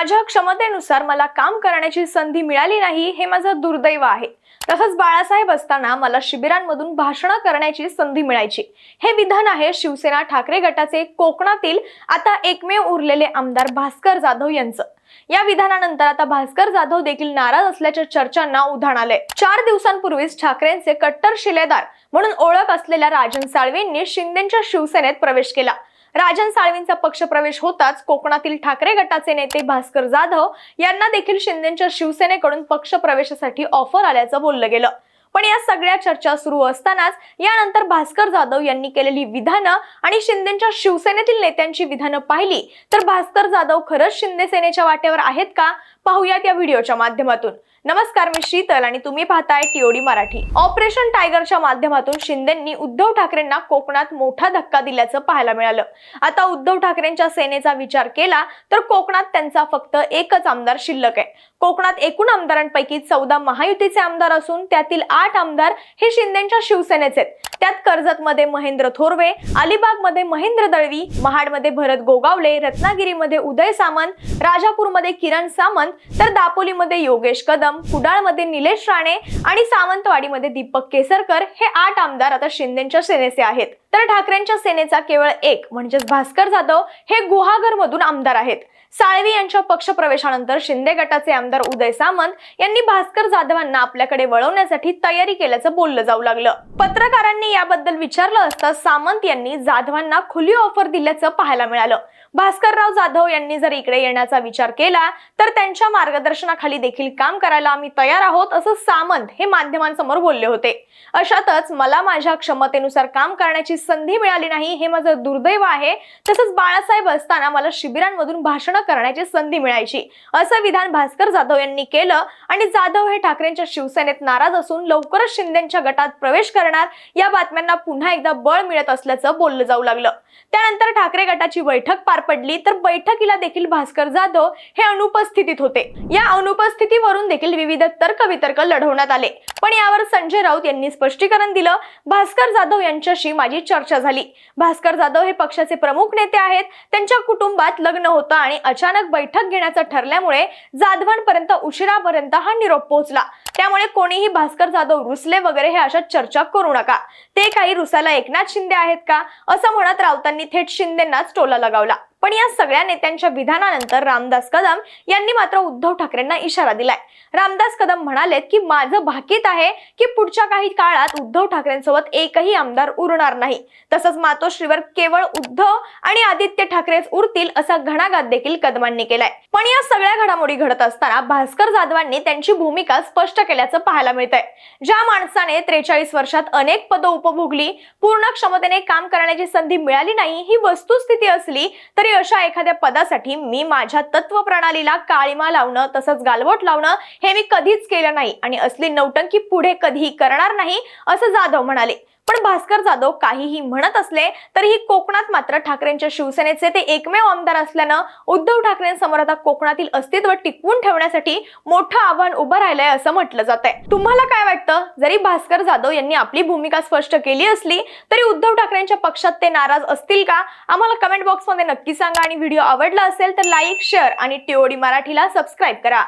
माझ्या क्षमतेनुसार मला काम करण्याची संधी मिळाली नाही हे माझं दुर्दैव आहे. तसंच बाळासाहेब असताना मला शिबिरांमधून भाषणं करण्याची संधी मिळायची. हे विधान आहे शिवसेना ठाकरे गटाचे कोकणातील आता एकमेव उरलेले आमदार भास्कर जाधव यांचं. या विधानानंतर आता भास्कर जाधव देखील नाराज असल्याच्या चर्चांना उधाण आलंय. चार दिवसांपूर्वीच ठाकरेंचे कट्टर शिलेदार म्हणून ओळख असलेल्या राजन साळवेंनी शिंदेच्या शिवसेनेत प्रवेश केला. राजन साळवींचा पक्षप्रवेश होताच कोकणातील ठाकरे गटाचे नेते भास्कर जाधव यांना देखील शिंदेच्या शिवसेनेकडून पक्षप्रवेशासाठी ऑफर आल्याचं बोललं गेलं. पण या सगळ्या चर्चा सुरू असतानाच यानंतर भास्कर जाधव यांनी केलेली विधानं आणि शिंदेच्या शिवसेनेतील नेत्यांची विधानं पाहिली तर भास्कर जाधव खरंच शिंदे सेनेच्या वाटेवर आहेत का? पाहुयात या व्हिडिओच्या माध्यमातून. नमस्कार मी शीतल आणि तुम्ही पाहताय टीओडी मराठी. ऑपरेशन टायगरच्या माध्यमातून शिंदेंनी उद्धव ठाकरेंना कोकणात मोठा धक्का दिल्याचं पाहायला मिळालं. आता उद्धव ठाकरेंच्या सेनेचा विचार केला तर कोकणात त्यांचा फक्त एकच आमदार शिल्लक आहे. कोकणात एकूण आमदारांपैकी चौदा महायुतीचे आमदार असून त्यातील आठ आमदार हे शिंदेच्या शिवसेनेचे आहेत. त्यात कर्जतमध्ये महेंद्र थोरवे अलिबागमध्ये महेंद्र दळवी महाडमध्ये भरत गोगावले रत्नागिरीमध्ये उदय सामंत राजापूरमध्ये किरण सामंत तर दापोलीमध्ये योगेश कदम कुडाळमध्ये निलेश राणे आणि सावंतवाडीमध्ये दीपक केसरकर हे आठ आमदार आता शिंदेच्या सेनेचे आहेत. तर ठाकरेंच्या सेनेचा केवळ एक म्हणजेच भास्कर जाधव हे गुहागरमधून आमदार आहेत. साळवी यांच्या पक्षप्रवेशानंतर शिंदे गटाचे आमदार उदय सामंत यांनी भास्कर जाधवांना आपल्याकडे वळवण्यासाठी तयारी केल्याचं बोललं जाऊ लागलं. पत्रकारांनी याबद्दल विचारलं असता सामंत यांनी जाधवांना खुली ऑफर दिल्याचं पाहायला मिळालं. भास्करराव जाधव यांनी जर इकडे येण्याचा विचार केला तर त्यांच्या मार्गदर्शनाखाली देखील काम करायला आम्ही तयार आहोत असं सामंत हे माध्यमांसमोर बोलले होते. अशातच मला माझ्या क्षमतेनुसार काम करण्याची संधी मिळाली नाही हे माझं दुर्दैव आहे. तसंच बाळासाहेब असताना मला शिबिरांमधून भाषण करण्याची संधी मिळायची. असं विधान भास्कर जाधव यांनी केलं आणि जाधव हे ठाकरेंच्या शिवसेनेत नाराज असून लवकरच शिंदेच्या गटात प्रवेश करणार या बातम्यांना पुन्हा एकदा बळ मिळत असल्याचं बोललं जाऊ लागलं. त्यानंतर ठाकरे गटाची बैठक पार पडली तर बैठकीला देखील भास्कर जाधव हे अनुपस्थितीत होते. या अनुपस्थितीवरून देखील विविध तर्कवितर्क लढवण्यात आले. पण यावर संजय राऊत यांनी स्पष्टीकरण दिलं. भास्कर जाधव यांच्याशी माझी चर्चा झाली. भास्कर जाधव हे पक्षाचे प्रमुख नेते आहेत. त्यांच्या कुटुंबात लग्न होतं आणि अचानक बैठक घेण्याचं ठरल्यामुळे जाधवांपर्यंत उशिरापर्यंत हा निरोप पोहोचला. त्यामुळे कोणीही भास्कर जाधव रुसले वगैरे हे अशा चर्चा करू नका. ते काही रुसायला एकनाथ शिंदे आहेत का? असं म्हणत राऊतांनी थेट शिंदेंनाच टोला लगावला. पण या सगळ्या नेत्यांच्या विधानानंतर रामदास कदम यांनी मात्र उद्धव ठाकरेंना इशारा दिलाय. रामदास कदम म्हणालेत की माझं भाकीत आहे की पुढच्या काही काळात उद्धव ठाकरेंसोबत एकही आमदार उरणार नाही. तसंच मातोश्रीवर केवळ उद्धव आणि आदित्य ठाकरेच उरतील असा घणाघात देखील कदमांनी केलाय. पण या सगळ्या घडामोडी घडत असताना भास्कर जाधवांनी त्यांची भूमिका स्पष्ट केल्याचं पाहायला मिळतंय. ज्या माणसाने त्रेचाळीस वर्षात अनेक पदं उपभोगली पूर्ण क्षमतेने काम करण्याची संधी मिळाली नाही ही वस्तुस्थिती असली तरी अशा एखाद्या पदासाठी मी माझ्या तत्व प्रणालीला काळीमा लावणं तसंच गालबोट लावणं हे मी कधीच केलं नाही. आणि असली नौटंकी पुढे कधीही करणार नाही असं जाधव म्हणाले. पण भास्कर जाधव काहीही म्हणत असले तरीही कोकणात मात्र ठाकरेंच्या शिवसेनेचे ते एकमेव आमदार असल्यानं उद्धव ठाकरेंसमोर आता कोकणातील अस्तित्व टिकवून ठेवण्यासाठी मोठं आव्हान उभं राहिलंय असं म्हटलं जात आहे तुम्हाला काय वाटतं? जरी भास्कर जाधव यांनी आपली भूमिका स्पष्ट केली असली तरी उद्धव ठाकरेंच्या पक्षात ते नाराज असतील का? आम्हाला कमेंट बॉक्समध्ये नक्की सांगा आणि व्हिडिओ आवडला असेल तर लाईक शेअर आणि टीओडी मराठीला सबस्क्राईब करा.